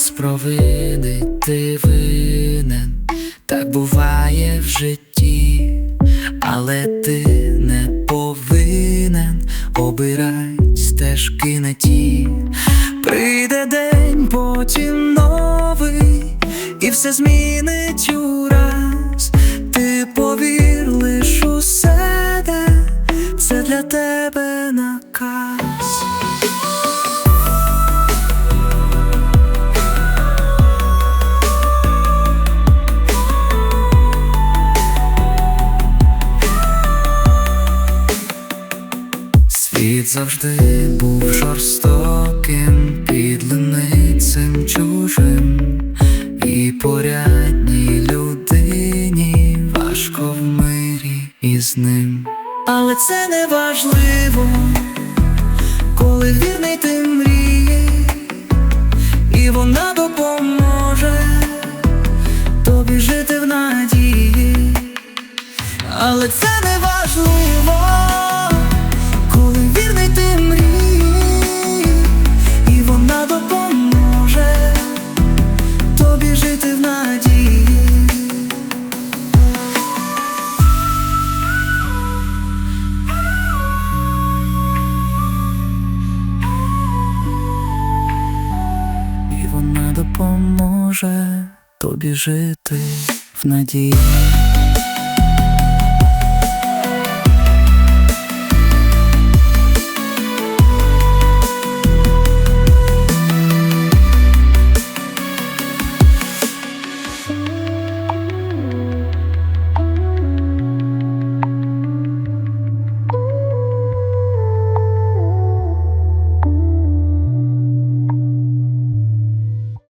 без провини ти винен, так буває в житті, але ти не повинен обирай стежки на ті. Прийде день, потім новий, і все змінить ураз. Ти повір лиш у себе, це для тебе наказ. Світ завжди був жорстоким, підлиницем чужим, і порядній людині важко в мирі із ним. Але це не важливо, коли вірний ти мрії, і вона допоможе тобі жити в надії. Але це не важливо, допоможе тобі жити в надії.